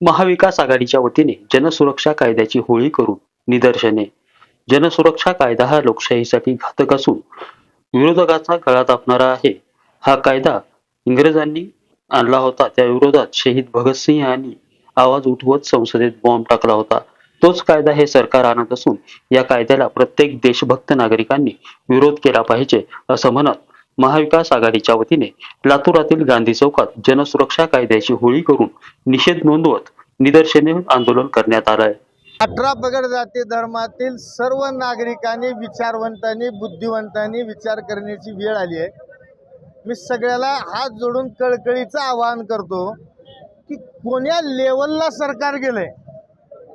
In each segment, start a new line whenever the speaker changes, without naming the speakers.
महाविकास आघाडीच्या वतीने जनसुरक्षा कायद्याची होळी करून निदर्शने. जनसुरक्षा कायदा हा लोकशाहीसाठी घातक असून विरोधकाचा गळा दाबणारा आहे. हा कायदा इंग्रजांनी आणला होता. त्या विरोधात शहीद भगतसिंह यांनी आवाज उठवत संसदेत बॉम्ब टाकला होता. तोच कायदा हे सरकार आणत असून या कायद्याला प्रत्येक देशभक्त नागरिकांनी विरोध केला पाहिजे असं म्हणत महाविकास आघाडीच्या वतीने लातूरातील गांधी चौकात जनसुरक्षा कायद्याची होळी करून निषेध नोंदवत निदर्शने आंदोलन करण्यात आलंय
अठरा पगड जाती धर्मातील सर्व नागरिकांनी विचारवंतांनी बुद्धिवंतांनी विचार करण्याची वेळ आली आहे. मी सगळ्याला हात जोडून कळकळीचं आवाहन करतो की कोण्या लेवलला सरकार गेलंय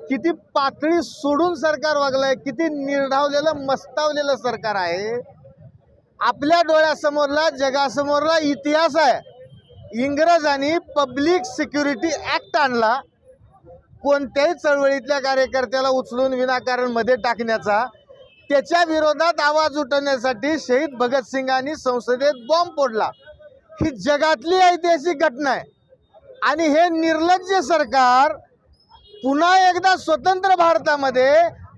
किती पातळी सोडून सरकार वागलंय किती निर्धावलेलं मस्तावलेलं सरकार आहे आपल्या डोळ्यासमोरला जगासमोरला इतिहास आहे. इंग्रजांनी पब्लिक सिक्युरिटी ॲक्ट आणला. कोणत्याही चळवळीतल्या कार्यकर्त्याला उचलून विनाकारणमध्ये टाकण्याचा त्याच्या विरोधात आवाज उठवण्यासाठी शहीद भगतसिंगांनी संसदेत बॉम्ब फोडला. ही जगातली ऐतिहासिक घटना आहे. आणि हे निर्लज्ज सरकार पुन्हा एकदा स्वतंत्र भारतामध्ये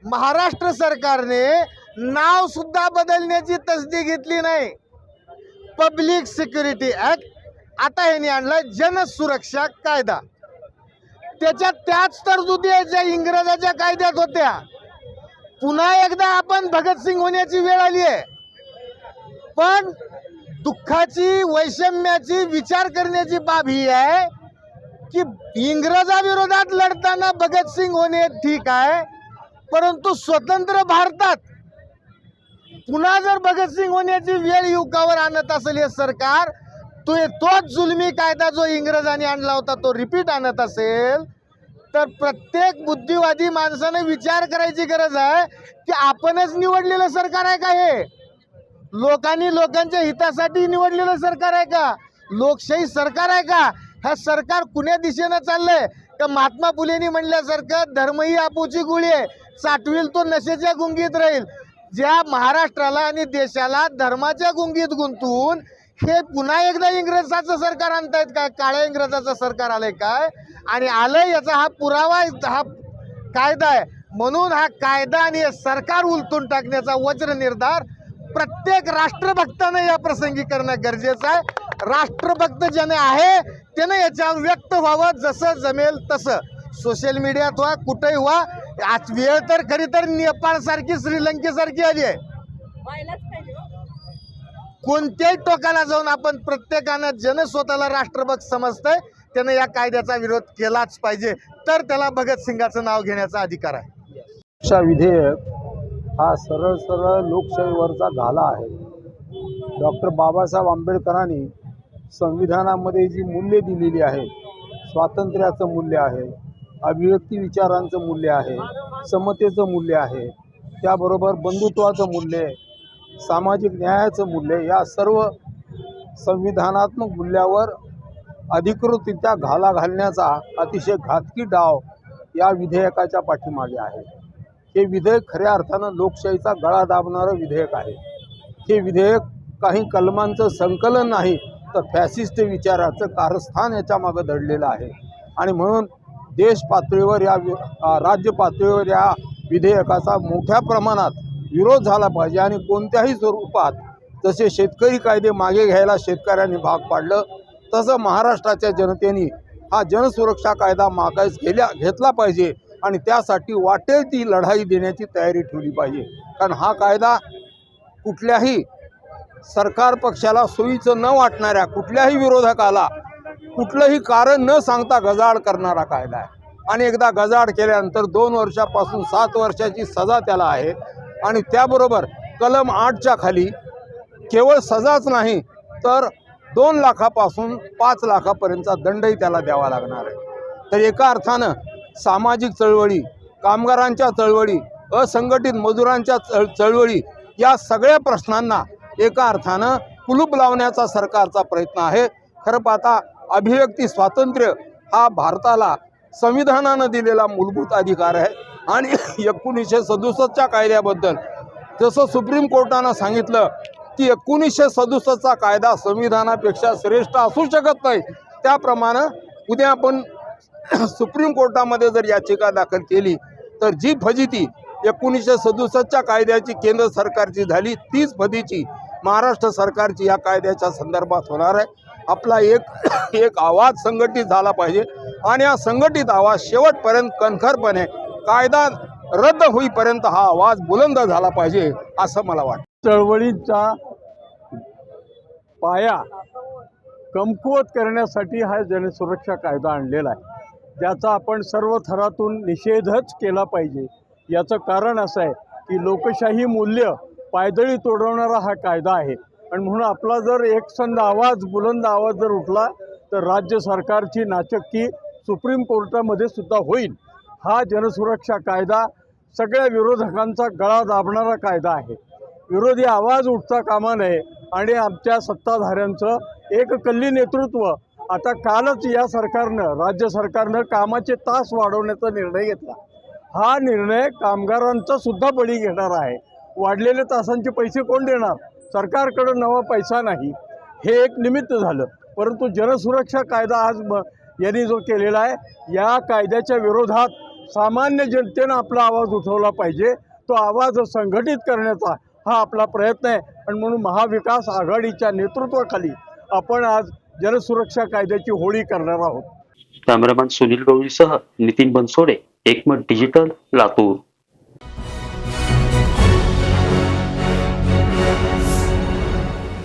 महाराष्ट्र सरकारने नाव सुद्धा बदलण्याची तसदी घेतली नाही. पब्लिक सिक्युरिटी ॲक्ट आता ह्यांनी आणला जनसुरक्षा कायदा. त्याच्या त्याच तरतुदी आहेत ज्या इंग्रजाच्या कायद्यात होत्या. पुन्हा एकदा आपण भगतसिंग होण्याची वेळ आली आहे. पण दुःखाची वैषम्याची विचार करण्याची बाब ही आहे की इंग्रजाविरोधात लढताना भगतसिंग होणे ठीक आहे परंतु स्वतंत्र भारतात पुन्हा जर भगतसिंग होण्याची वेळ युवकावर आणत असेल हे सरकार तो तोच जुलमी कायदा जो इंग्रजांनी आणला होता तो रिपीट आणत असेल तर प्रत्येक बुद्धिवादी माणसाने विचार करायची गरज आहे की आपणच निवडलेलं सरकार आहे का हे? लोकांनी लोकांच्या हितासाठी निवडलेलं सरकार आहे का? लोकशाही सरकार आहे का? हा सरकार कुण्या दिशेनं चाललंय? का महात्मा फुलेंनी म्हणल्यासारखं धर्मही आपूची गुळी आहे साठवील तो नशेच्या गुंगीत राहील. ज्या महाराष्ट्राला आणि देशाला धर्माच्या गुंगीत गुंतून हे पुन्हा एकदा इंग्रजाचं सरकार आणतायत काय काळ्या इंग्रजाचं सरकार आलंय काय? आणि आलंय याचा हा पुरावा हा कायदा आहे. म्हणून हा कायदा आणि सरकार उलटून टाकण्याचा वज्र निर्धार प्रत्येक राष्ट्रभक्तानं या प्रसंगी करणं गरजेचं आहे. राष्ट्रभक्त ज्याने आहे त्यानं याच्यावर व्यक्त व्हावं जसं जमेल तसं. सोशल मीडियात व्हा कुठेही व्हा आज वेळ तर खरी तर नेपाळसारखी श्रीलंकेसारखी आली आहे.
हो.
कोणत्याही टोकाला जाऊन आपण प्रत्येकानं जन स्वतःला राष्ट्रभक्त समजतंय त्यानं या कायद्याचा विरोध केलाच पाहिजे. तर त्याला भगतसिंगाचं नाव घेण्याचा अधिकार आहे.
शिक्षा विधेयक हा सरळ सरळ लोकशाहीवरचा घाला आहे. डॉक्टर बाबासाहेब आंबेडकरांनी संविधानामध्ये जी मूल्ये दिलेली आहेत स्वातंत्र्याचं मूल्य आहे अभिव्यक्ती विचारांचं मूल्य आहे समतेचं मूल्य आहे त्याबरोबर बंधुत्वाचं मूल्य सामाजिक न्यायाचं मूल्य या सर्व संविधानात्मक मूल्यावर अधिकृतरित्या घाला घालण्याचा अतिशय घातकी डाव या विधेयकाच्या पाठीमागे आहे. हे विधेयक खऱ्या अर्थानं लोकशाहीचा गळा दाबणारं विधेयक आहे. हे विधेयक काही कलमांचं संकलन नाही तर फॅसिस्ट विचाराचं कारस्थान याच्यामागं दडलेलं आहे. आणि म्हणून देश पातळीवर या वि राज्य पातळीवर या विधेयकाचा मोठ्या प्रमाणात विरोध झाला पाहिजे आणि कोणत्याही स्वरूपात जसे शेतकरी कायदे मागे घ्यायला शेतकऱ्यांनी भाग पाडलं तसं महाराष्ट्राच्या जनतेने हा जनसुरक्षा कायदा मागास गेल्या घेतला पाहिजे आणि त्यासाठी वाटेल ती लढाई देण्याची तयारी ठेवली पाहिजे. कारण हा कायदा कुठल्याही सरकार पक्षाला सोयीचं न वाटणाऱ्या कुठल्याही विरोधकाला कुठलंही कारण न सांगता गजाड करणारा कायदा आहे. आणि एकदा गजाड केल्यानंतर दोन वर्षापासून सात वर्षाची सजा त्याला आहे. आणि त्याबरोबर कलम आठच्या खाली केवळ सजाच नाही तर दोन लाखापासून पाच लाखापर्यंतचा दंडही त्याला द्यावा लागणार आहे. तर एका अर्थानं सामाजिक चळवळी कामगारांच्या चळवळी असंघटित मजुरांच्या चळ चळवळी या सगळ्या प्रश्नांना एका अर्थानं कुलूप लावण्याचा सरकारचा प्रयत्न आहे. खरं पाहता अभिव्यक्ती स्वातंत्र्य हा भारताला संविधानानं दिलेला मूलभूत अधिकार आहे. आणि एकोणीसशे सदुसष्टच्या कायद्याबद्दल जसं सुप्रीम कोर्टानं सांगितलं की एकोणीसशे सदुसष्टचा कायदा संविधानापेक्षा श्रेष्ठ असू शकत नाही. त्याप्रमाणे उद्या आपण सुप्रीम कोर्टामध्ये जर याचिका दाखल केली तर जी फजिती एकोणीसशे सदुसष्टच्या कायद्याची केंद्र सरकारची झाली तीच फजिती महाराष्ट्र सरकारची या कायद्याच्या संदर्भात होणार आहे. आपला एक एक आवाज संघटित झाला पाहिजे. आणि हा संघटित आवाज शेवटपर्यंत कणखरपणे कायदा रद्द होईपर्यंत हा आवाज बुलंद झाला पाहिजे असं मला वाटतं.
चळवळीचा पाया कमकुवत करण्यासाठी हा जनसुरक्षा कायदा आणलेला आहे. ज्याचा आपण सर्व थरातून निषेधच केला पाहिजे. याचं कारण असं आहे की लोकशाही मूल्य पायदळी तोडवणारा हा कायदा आहे. आणि म्हणून आपला जर एकसंध आवाज बुलंद आवाज जर उठला तर राज्य सरकारची नाचक्की सुप्रीम कोर्टामध्ये सुद्धा होईल. हा जनसुरक्षा कायदा सगळ्या विरोधकांचा गळा दाबणारा कायदा आहे. विरोधी आवाज उठता कामा नये आणि आमच्या सत्ताधाऱ्यांचं एक कल्ली नेतृत्व आता कालच या सरकारनं राज्य सरकारनं कामाचे तास वाढवण्याचा निर्णय घेतला. हा निर्णय कामगारांचा सुद्धा बळी घेणार आहे. वाढलेले तासांचे पैसे कोण देणार? सरकारकडं नवा पैसा नाही हे एक निमित्त झालं. परंतु जनसुरक्षा कायदा आज म यांनी जो केलेला आहे या कायद्याच्या विरोधात सामान्य जनतेनं आपला आवाज उठवला पाहिजे. तो आवाज संघटित करण्याचा हा आपला प्रयत्न आहे. आणि म्हणून महाविकास आघाडीच्या नेतृत्वाखाली आपण आज जनसुरक्षा कायद्याची होळी करणार आहोत.
Cameraman Sunil गवळीसह Nitin Bansode Ekmat digital Latur.